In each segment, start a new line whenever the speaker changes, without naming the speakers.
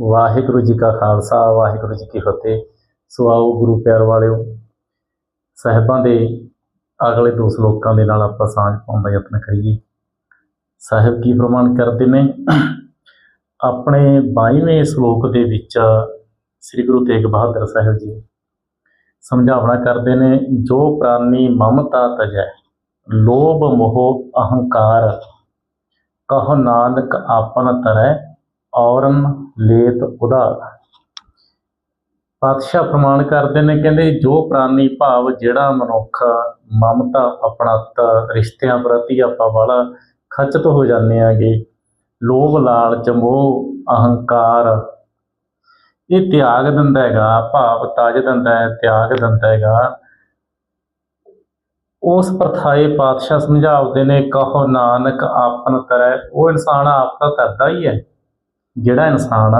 ਵਾਹਿਗੁਰੂ ਜੀ ਕਾ ਖਾਲਸਾ, ਵਾਹਿਗੁਰੂ ਜੀ ਕੀ ਫਤਿਹ। ਸੋ ਆਓ ਗੁਰੂ ਪਿਆਰ ਵਾਲਿਓ, ਸਾਹਿਬਾਂ ਦੇ ਅਗਲੇ ਦੋ ਸ਼ਲੋਕਾਂ ਦੇ ਨਾਲ ਆਪਾਂ ਸਾਂਝ ਪਾਉਣ ਦਾ ਯਤਨ ਕਰੀਏ। ਸਾਹਿਬ ਕੀ ਪ੍ਰਮਾਣ ਕਰਦੇ ਨੇ? ਆਪਣੇ 22ਵੇਂ ਸ਼ਲੋਕ ਦੇ ਵਿੱਚ ਸ੍ਰੀ ਗੁਰੂ ਤੇਗ ਬਹਾਦਰ ਸਾਹਿਬ ਜੀ ਸਮਝਾਵਣਾ ਕਰਦੇ ਨੇ, ਜੋ ਪ੍ਰਾਨੀ ਮਮਤਾ ਤਜੈ, ਲੋਭ ਮੋਹ ਅਹੰਕਾਰ, ਕਹ ਨਾਨਕ ਆਪਨ ਤਰੈ ਔਰਨ ਲੇਤ ਉਧਾਰ ਪਾਤਸ਼ਾਹ ਪ੍ਰਮਾਣ ਕਰਦੇ ਨੇ, ਕਹਿੰਦੇ, ਜੋ ਪ੍ਰਾਨੀ ਭਾਵ ਜਿਹੜਾ ਮਨੁੱਖ ਮਮਤਾ ਆਪਣਤ ਰਿਸ਼ਤਿਆਂ ਪ੍ਰਤੀ ਆਪਾਂ ਵਾਲਾ ਖਚਤ ਹੋ ਜਾਂਦੇ ਆਗੇ। ਲੋਭ, ਲਾਲਚ, ਮੋਹ, ਅਹੰਕਾਰ, ਇਹ ਤਿਆਗ ਦਿੰਦਾ ਹੈਗਾ, ਭਾਵ ਤਾਜ ਦਿੰਦਾ ਹੈ, ਤਿਆਗ ਦਿੰਦਾ ਹੈਗਾ। ਉਸ ਪ੍ਰਥਾਏ ਪਾਤਸ਼ਾਹ ਸਮਝਾਉਂਦੇ ਨੇ, ਕਹੋ ਨਾਨਕ ਆਪਨ ਕਰੈ ਉਹ ਇਨਸਾਨ ਆਪ ਤਾਂ ਕਰਦਾ ਹੀ ਹੈ। ਜਿਹੜਾ ਇਨਸਾਨ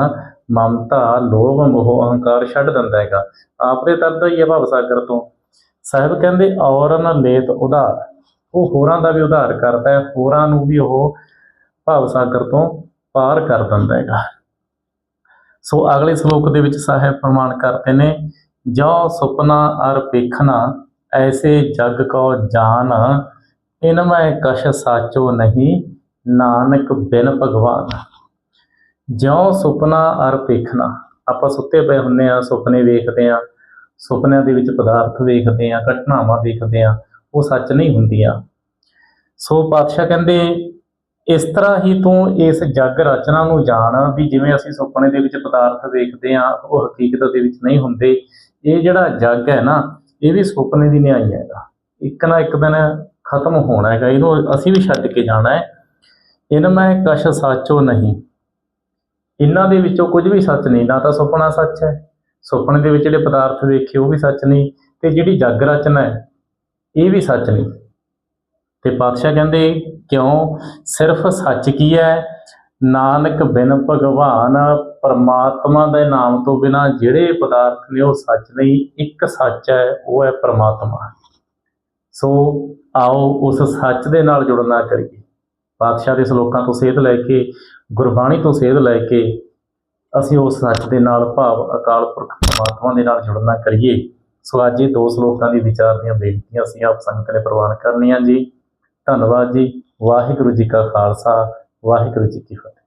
ਮਮਤਾ, ਲੋਭ, ਮੋਹ, ਅਹੰਕਾਰ ਛੱਡ ਦਿੰਦਾ ਹੈਗਾ। ਆਪਰੇ ਤਰਦਾ ਹੀ ਹੈ ਭਵ ਸਾਗਰ ਤੋਂ। ਸਾਹਿਬ ਕਹਿੰਦੇ ਔਰਨ ਲੇਤ ਉਧਾਰ। ਉਹ ਹੋਰਾਂ ਦਾ ਵੀ ਉਧਾਰ ਕਰਦਾ ਹੈ, ਹੋਰਾਂ ਨੂੰ ਵੀ ਉਹ ਭਵ ਸਾਗਰ ਤੋਂ ਪਾਰ ਕਰ ਦਿੰਦਾ ਹੈਗਾ। ਸੋ ਅਗਲੇ ਸ਼ਲੋਕ ਦੇ ਵਿੱਚ ਸਾਹਿਬ ਪ੍ਰਮਾਣ ਕਰਦੇ ਨੇ ਜੋ ਸੁਪਨਾ ਅਰ ਪੇਖਣਾ ਐਸੇ ਜਗ ਕੋ ਜਾਨ, ਇਨ ਮੈਂ ਕਛ ਸਾਚੋ ਨਹੀਂ, ਨਾਨਕ ਬਿਨ ਭਗਵਾਨ। ਜਿਉ ਸੁਪਨਾ ਅਰ ਪੇਖਣਾ ਆਪਾਂ ਸੁੱਤੇ ਪਏ ਹੁੰਨੇ ਆ ਸੁਪਨੇ ਵੇਖਦੇ ਆ ਸੁਪਨਿਆਂ ਦੇ ਵਿੱਚ ਪਦਾਰਥ ਵੇਖਦੇ ਆ ਘਟਨਾਵਾਂ ਵੇਖਦੇ ਆ ਉਹ ਸੱਚ ਨਹੀਂ ਹੁੰਦੀਆਂ। ਸੋ ਪਾਤਸ਼ਾਹ ਕਹਿੰਦੇ, ਇਸ ਤਰ੍ਹਾਂ ਹੀ ਤੂੰ ਇਸ ਜਗ ਰਚਨਾ ਨੂੰ ਜਾਣ ਵੀ ਜਿਵੇਂ ਅਸੀਂ ਸੁਪਨੇ ਦੇ ਵਿੱਚ ਪਦਾਰਥ ਵੇਖਦੇ ਆ ਉਹ ਹਕੀਕਤ ਦੇ ਵਿੱਚ ਨਹੀਂ ਹੁੰਦੇ। ਇਹ ਜਿਹੜਾ ਜਗ ਹੈ ਨਾ, ਇਹ ਵੀ ਸੁਪਨੇ ਦੀ ਨਿਆਈ ਹੈਗਾ। ਇੱਕ ਨਾ ਇੱਕ ਦਿਨ ਖਤਮ ਹੋਣਾ ਹੈਗਾ, ਇਹਨੂੰ ਅਸੀਂ ਵੀ ਛੱਡ ਕੇ ਜਾਣਾ ਹੈ। ਇਨ ਮੈਂ ਕਸ਼ ਸਾਚੋ ਨਹੀਂ। ਇਹਨਾਂ ਦੇ ਵਿੱਚੋਂ ਕੁਝ ਵੀ ਸੱਚ ਨਹੀਂ, ਨਾ ਤਾਂ ਸੁਪਨਾ ਸੱਚ ਹੈ। ਸੁਪਨੇ ਦੇ ਵਿੱਚ ਜਿਹੜੇ ਪਦਾਰਥ ਵੇਖੇ ਉਹ ਵੀ ਸੱਚ ਨਹੀਂ ਤੇ ਜਿਹੜੀ ਜਗ ਰਚਨਾ ਹੈ, ਇਹ ਵੀ ਸੱਚ ਨਹੀਂ। ਤੇ ਪਾਤਸ਼ਾਹ ਕਹਿੰਦੇ, ਕਿਉਂ? ਸਿਰਫ ਸੱਚ ਕੀ ਹੈ? ਨਾਨਕ ਬਿਨ ਭਗਵਾਨ ਪਰਮਾਤਮਾ ਦੇ ਨਾਮ ਤੋਂ ਬਿਨਾ ਜਿਹੜੇ ਪਦਾਰਥ ਨੇ ਉਹ ਸੱਚ ਨਹੀਂ, ਇੱਕ ਸੱਚ ਹੈ, ਉਹ ਹੈ ਪਰਮਾਤਮਾ। ਸੋ ਆਓ ਉਸ ਸੱਚ ਦੇ ਨਾਲ ਜੁੜਨਾ ਕਰੀਏ। ਪਾਤਸ਼ਾਹ ਦੇ ਸ਼ਲੋਕਾਂ ਤੋਂ ਸੇਧ ਲੈ ਕੇ, ਗੁਰਬਾਣੀ ਤੋਂ ਸੇਧ ਲੈ ਕੇ ਅਸੀਂ ਉਸ ਸੱਚ ਦੇ ਨਾਲ ਭਾਵ ਅਕਾਲ ਪੁਰਖ ਪਰਮਾਤਮਾ ਦੇ ਨਾਲ ਜੁੜਨਾ ਕਰੀਏ। ਸੋ ਅੱਜ ਇਹ ਦੋ ਸ਼ਲੋਕਾਂ ਦੀ ਵਿਚਾਰ ਦੀਆਂ ਬੇਨਤੀਆਂ ਅਸੀਂ ਆਪ ਸੰਗਤ ਨੇ ਪ੍ਰਵਾਨ ਕਰਨੀਆਂ ਜੀ। ਧੰਨਵਾਦ ਜੀ। ਵਾਹਿਗੁਰੂ ਜੀ ਕਾ ਖਾਲਸਾ। ਵਾਹਿਗੁਰੂ ਜੀ ਕੀ ਫਤਿਹ।